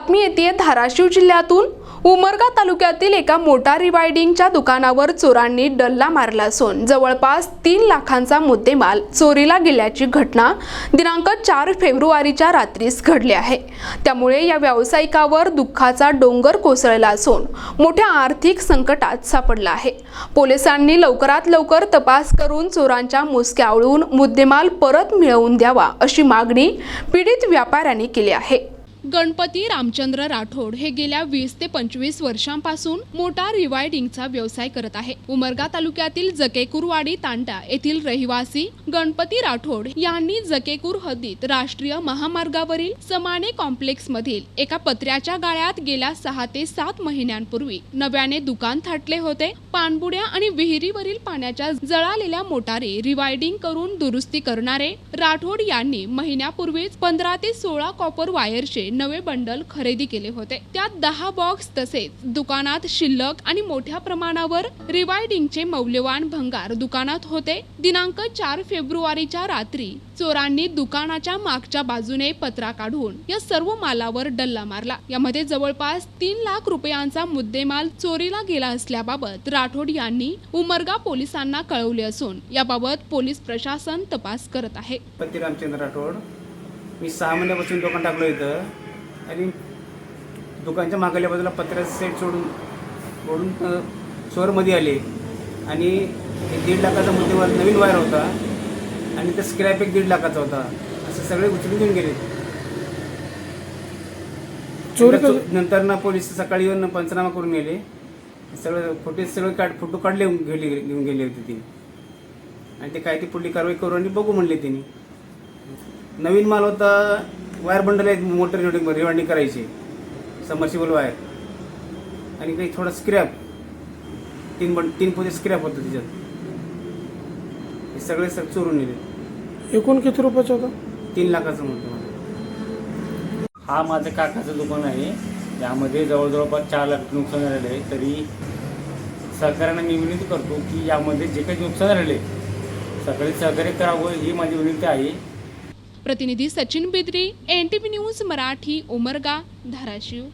बातमी येते धाराशिव जिल्ह्यातून. उमरगा तालुक्यातील एका मोटार रिवायडिंगच्या दुकानावर चोरांनी डल्ला मारला असून जवळपास तीन लाखांचा मुद्देमाल चोरीला गेल्याची घटना दिनांक चार फेब्रुवारीच्या रात्रीस घडली आहे. त्यामुळे या व्यावसायिकावर दुःखाचा डोंगर कोसळला असून मोठ्या आर्थिक संकटात सापडला आहे. पोलिसांनी लवकरात लवकर तपास करून चोरांच्या मुसक्या आवळून मुद्देमाल परत मिळवून द्यावा अशी मागणी पीडित व्यापाऱ्यांनी केली आहे. गणपती रामचंद्र राठोड हे गेल्या वीस ते पंचवीस वर्षांपासून मोटार रिवायडिंगचा व्यवसाय करत आहे. उमरगा तालुक्यातील जकेकुरवाडी तांडा येथील रहिवासी गणपती राठोड यांनी जकेकूर हद्दीत राष्ट्रीय महामार्गावरील समाने कॉम्प्लेक्स मधील एका पत्र्याच्या गाळ्यात गेल्या सहा ते सात महिन्यांपूर्वी नव्याने दुकान थाटले होते. पाणबुड्या आणि विहिरीवरील पाण्याच्या जळालेल्या मोटारी रिवायडिंग करून दुरुस्ती करणारे राठोड यांनी महिन्यापूर्वीच पंधरा ते सोळा कॉपर वायरचे नवे बंडल खरेदी केले होते. त्यात दहा बॉक्स तसेच दुकानात शिल्लक आणि मोठ्या प्रमाणावर रिवायडिंगचे मौल्यवान भंगार दुकानात होते. दिनांक चार फेब्रुवारीच्या रात्री चोरांनी दुकानाच्या मागच्या बाजूने पत्रा काढून या सर्व मालावर डल्ला मारला. यामध्ये जवळपास तीन लाख रुपयांचा मुद्देमाल चोरीला गेला असल्याबाबत राठोड यांनी उमरगा पोलिसांना कळवले असून याबाबत पोलीस प्रशासन तपास करत आहे. पती रामचंद्र राठोड मी सहा महिन्यापासून दुकान टाकलं इथं. आणि दुकानच्या मागल्या बाजूला पत्र्याचं सेट सोडून सोडून चोरमध्ये आले. आणि दीड लाखाचा मुद्देवार नवीन वायर होता. आणि ते स्क्रॅप एक दीड लाखाचा होता. असं सगळे उचलून घेऊन गेले. चोरी नंतर नंतर ना पोलीस सकाळी येऊन पंचनामा करून गेले सगळं फुटेज सगळे काढ फोटो काढले गेले घेऊन गेले होते ते. आणि ते काय ती पुढली कारवाई करू आणि बघू म्हणले त्यांनी नवीन माल होता वायर बंडल आहेत मोटर रिवायडिंग रिवायडिंग करायची समर्शिबल वायर. आणि काही थोडा स्क्रॅप तीन बंड तीन पोते स्क्रॅप होतं त्याच्यात. हे सगळे स चोरून नेले. एकूण किती रुपयाचा होता? तीन लाखाचं म्हणतो मला. हा माझं काकाचं दुकान आहे. यामध्ये जवळजवळपास चार लाख नुकसान झालेलं आहे. तरी सहकार्यांना मी विनंती करतो की यामध्ये जे काही नुकसान झालेलं आहे सगळे सहकार्य करावं ही माझी विनंती आहे. प्रतिनिधी Sachin Bidri N T news Marathi Umarga Dharashiv.